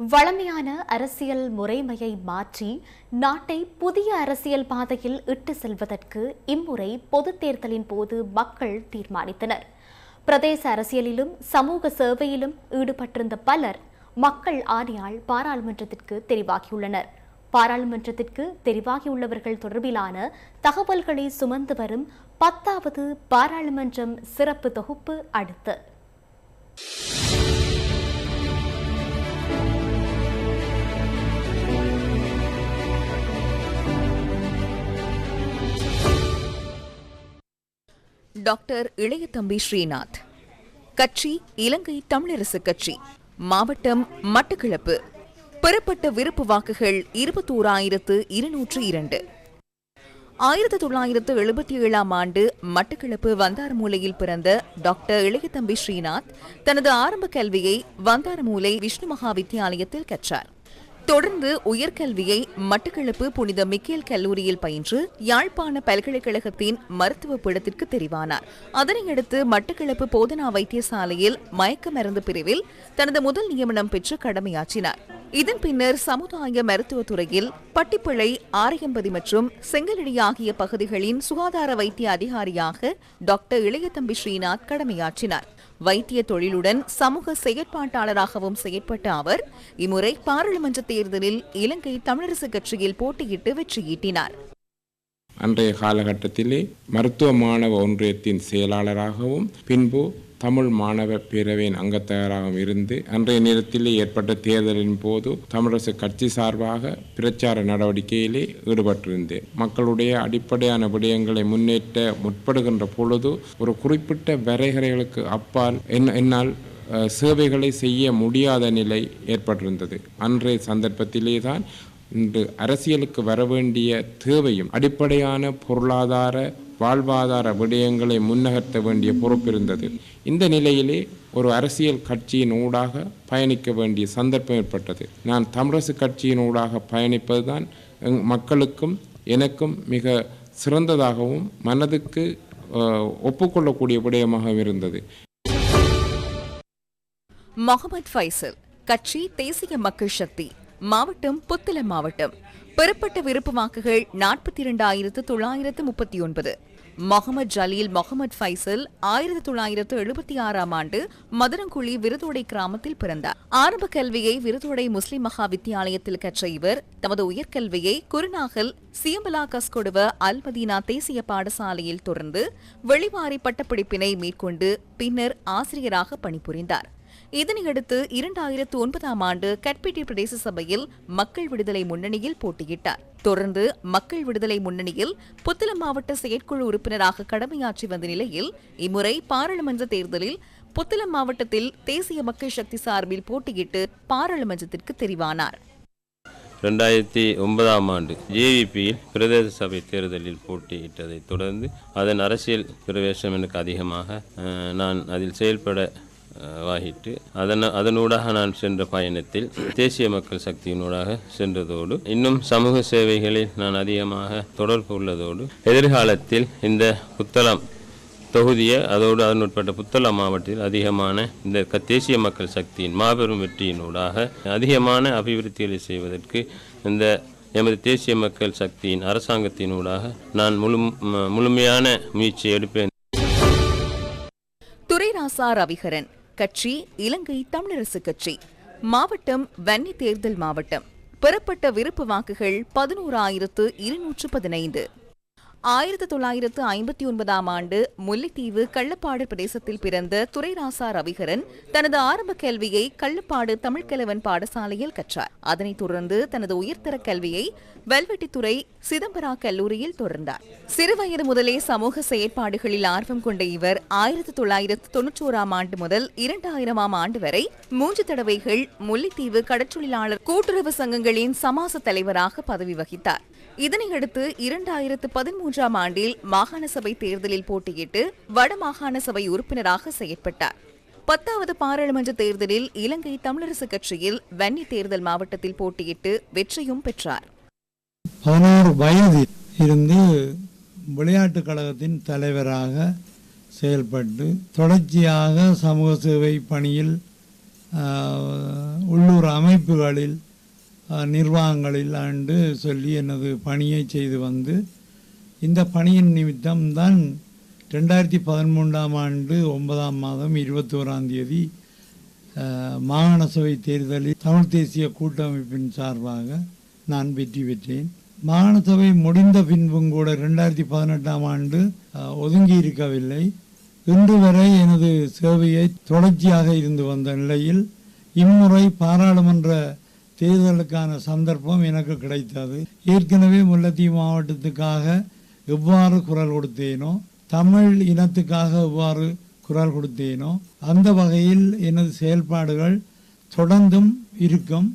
வளமையான அரசியல் முறைமையை மாற்றி நாட்டை புதிய அரசியல் பாதையில் இட்டு செல்வதற்கு இம்முறை பொதுத் தேர்தலின் போது மக்கள் தீர்மானித்தனர். பிரதேச அரசியலிலும் சமூக சேவையிலும் ஈடுபட்டிருந்த பலர் மக்கள் ஆணையால் பாராளுமன்றத்திற்கு தெரிவாகியுள்ளனர். பாராளுமன்றத்திற்கு தெரிவாகியுள்ளவர்கள் தொடர்பிலான தகவல்களை சுமந்து வரும் பத்தாவது பாராளுமன்றம் சிறப்பு தொகுப்பு அடுத்து. டாக்டர் இளையதம்பி ஸ்ரீநாத். கட்சி இலங்கை தமிழரசு கட்சி. மாவட்டம் மட்டக்களப்பு. பெறப்பட்ட விருப்பு வாக்குகள் இருபத்தோராயிரத்து இருநூற்று இரண்டு. ஆயிரத்து தொள்ளாயிரத்து எழுபத்தி ஏழாம் ஆண்டு மட்டக்களப்பு வந்தாரமூலையில் பிறந்த டாக்டர் இளையதம்பி ஸ்ரீநாத் தனது ஆரம்ப கல்வியை வந்தாரமூலை விஷ்ணு மகா வித்தியாலயத்தில் கற்றார். தொடர்ந்து உயர்கல்வியை மட்டக்களப்பு புனித மிக்கேல் கல்லூரியில் பயின்று யாழ்ப்பாண பல்கலைக்கழகத்தின் மருத்துவ பீடத்திற்கு தெரிவானார். அதனையடுத்து மட்டக்களப்பு போதனா வைத்தியசாலையில் மயக்க மருந்து பிரிவில் தனது முதல் நியமனம் பெற்று கடமையாற்றினார். இதன் பின்னர் சமுதாய மருத்துவத் துறையில் ஆரையம்பதி மற்றும் செங்கலடி ஆகிய பகுதிகளின் சுகாதார வைத்திய அதிகாரியாக டாக்டர் இளையதம்பி ஸ்ரீநாத் கடமையாற்றினார். வைத்திய தொழிலுடன் சமூக செயற்பாட்டாளராகவும் செயற்பட்ட அவர் இம்முறை பாராளுமன்ற தேர்தலில் இலங்கை தமிழரசு கட்சியில் போட்டியிட்டு வெற்றியீட்டினார். அன்றைய காலகட்டத்திலே மருத்துவ மாணவ ஒன்றியத்தின் செயலாளராகவும் பின்பு தமிழ் மாணவ பேரவையின் அங்கத்தவராகவும் இருந்து அன்றைய நேரத்திலே ஏற்பட்ட தேர்தலின் போது தமிழரசு கட்சி சார்பாக பிரச்சார நடவடிக்கையிலே ஈடுபட்டிருந்தேன். மக்களுடைய அடிப்படையான விடயங்களை முன்னேற்ற முற்படுகின்ற பொழுது ஒரு குறிப்பிட்ட வரைகரைகளுக்கு அப்பால் என் என்னால் சேவைகளை செய்ய முடியாத நிலை ஏற்பட்டிருந்தது. அன்றைய சந்தர்ப்பத்திலே தான் இன்று அரசியலுக்கு வர வேண்டிய தேவையும் அடிப்படையான பொருளாதார வாழ்வாதார விடயங்களை முன்னகர்த்த வேண்டிய பொறுப்பு இருந்தது. இந்த நிலையிலே ஒரு அரசியல் கட்சியின் ஊடாக பயணிக்க வேண்டிய சந்தர்ப்பம் ஏற்பட்டது. நான் தமிழரசு கட்சியின் ஊடாக பயணிப்பதுதான் மக்களுக்கும் எனக்கும் மிக சிறந்ததாகவும் மனதுக்கு ஒப்புக்கொள்ளக்கூடிய விடயமாகவும் இருந்தது. முகமது ஃபைசல் கட்சி தேசிய மக்கள் சக்தி மாவட்டம் புத்தளம் மாவட்டம். பெறப்பட்ட விருப்பு வாக்குகள் நாற்பத்தி இரண்டாயிரத்து தொள்ளாயிரத்து முப்பத்தி ஒன்பது மொஹமத் ஜலீல் மொஹமத் ஃபைசல் ஆயிரத்தி தொள்ளாயிரத்து எழுபத்தி ஆறாம் ஆண்டு மதுரங்குழி விருதோடை கிராமத்தில் பிறந்தார். ஆரம்ப கல்வியை விருதோடை முஸ்லிம் மகா வித்தியாலயத்தில் கற்ற இவர் தமது உயர்கல்வியை குருநாகல் சியம்பலா கஸ்கொடுவ அல்மதீனா தேசிய பாடசாலையில் தொடர்ந்து வெளிவாரி பட்டப்படிப்பினை மேற்கொண்டு பின்னர் ஆசிரியராக பணிபுரிந்தார். இதனையடுத்து இரண்டாயிரத்து ஒன்பதாம் ஆண்டு கட்பிட்டி பிரதேச சபையில் மக்கள் விடுதலை முன்னணியில் போட்டியிட்டார். தொடர்ந்து மக்கள் விடுதலை முன்னணியில் புத்தளம் மாவட்ட செயற்குழு உறுப்பினராக கடமையாற்றி வந்த நிலையில் இம்முறை பாராளுமன்ற தேர்தலில் புத்தளம் மாவட்டத்தில் தேசிய மக்கள் சக்தி சார்பில் போட்டியிட்டு பாராளுமன்றத்திற்கு தெரிவானார். ரெண்டாயிரத்தி ஒன்பதாம் ஆண்டு ஜேவிபியில் பிரதேச சபை தேர்தலில் போட்டியிட்டதைத் தொடர்ந்து அதன் அரசியல் பிரவேசம் எனக்கு அதிகமாக நான் அதில் செயல்பட வாகிட்டு அதன் அதனூடாக நான் சென்ற பயணத்தில் தேசிய மக்கள் சக்தியினூடாக சென்றதோடு இன்னும் சமூக சேவைகளில் நான் அதிகமாக தொடர்பு உள்ளதோடு எதிர்காலத்தில் இந்த புத்தளம் தொகுதியை அதோடு அதனுட்பட்ட புத்தளம் மாவட்டத்தில் அதிகமான இந்த தேசிய மக்கள் சக்தியின் மாபெரும் வெற்றியினூடாக அதிகமான அபிவிருத்திகளை செய்வதற்கு இந்த எமது தேசிய மக்கள் சக்தியின் அரசாங்கத்தினூடாக நான் முழு முழுமையான முயற்சி எடுப்பேன். துரைராசா ரவிகரன். கட்சி இலங்கை தமிழரசு கட்சி. மாவட்டம் வன்னி தேர்தல் மாவட்டம். பெறப்பட்ட விருப்பு வாக்குகள் பதினோராயிரத்து இருநூற்று பதினைந்து. ஆயிரத்தி தொள்ளாயிரத்து ஐம்பத்தி ஒன்பதாம் ஆண்டு முல்லைத்தீவு கள்ளப்பாடு பிரதேசத்தில் பிறந்த துரைராசா ரவிகரன் தனது ஆரம்ப கல்வியை கள்ளப்பாடு தமிழ்கிழவன் பாடசாலையில் கற்றார். அதனைத் தொடர்ந்து தனது உயர்தர கல்வியை வெல்வெட்டித்துறை சிதம்பரா கல்லூரியில் தொடர்ந்தார். சிறுவயது முதலே சமூக செயற்பாடுகளில் ஆர்வம் கொண்ட இவர் ஆயிரத்தி தொள்ளாயிரத்து தொன்னூற்றோராம் ஆண்டு முதல் இரண்டாயிரமாம் ஆண்டு வரை மூன்று தடவைகள் முல்லைத்தீவு கடற்றொழிலாளர் கூட்டுறவு சங்கங்களின் சமாச தலைவராக பதவி வகித்தார். இதனையடுத்து இரண்டாயிரத்து மூன்றாம் ஆண்டில் மாகாண சபை தேர்தலில் போட்டியிட்டு வடமாகாண சபை உறுப்பினராக செயற்பட்டார். பத்தாவது பாராளுமன்ற தேர்தலில் இலங்கை தமிழரசு கட்சியில் வன்னி தேர்தல் மாவட்டத்தில் போட்டியிட்டு வெற்றியும் பெற்றார். பதினோரு வயதில் இருந்து விளையாட்டுக் கழகத்தின் தலைவராக செயல்பட்டு தொடர்ச்சியாக சமூக சேவை பணியில் உள்ளூர் அமைப்புகளில் நிர்வாகங்களில் ஆண்டு சொல்லி எனது பணியை செய்து வந்து இந்த பணியின் நிமித்தம்தான் ரெண்டாயிரத்தி பதிமூன்றாம் ஆண்டு ஒன்பதாம் மாதம் இருபத்தோராம் தேதி மாகாண சபை தேர்தலில் தமிழ் தேசிய கூட்டமைப்பின் சார்பாக நான் வெற்றி பெற்றேன். மாகாண சபை முடிந்த பின்பும் கூட ரெண்டாயிரத்தி பதினெட்டாம் ஆண்டு ஒதுங்கி இருக்கவில்லை இன்று வரை எனது சேவையை தொடர்ச்சியாக இருந்து வந்த நிலையில் இம்முறை பாராளுமன்ற தேர்தலுக்கான சந்தர்ப்பம் எனக்கு கிடைத்தது. ஏற்கனவே முல்லத்தீவு மாவட்டத்துக்காக எவ்வாறு குரல் கொடுத்தேனோ தமிழ் இனத்துக்காக எவ்வாறு குரல் கொடுத்தேனோ அந்த வகையில் எனது செயல்பாடுகள் தொடர்ந்தும் இருக்கும்.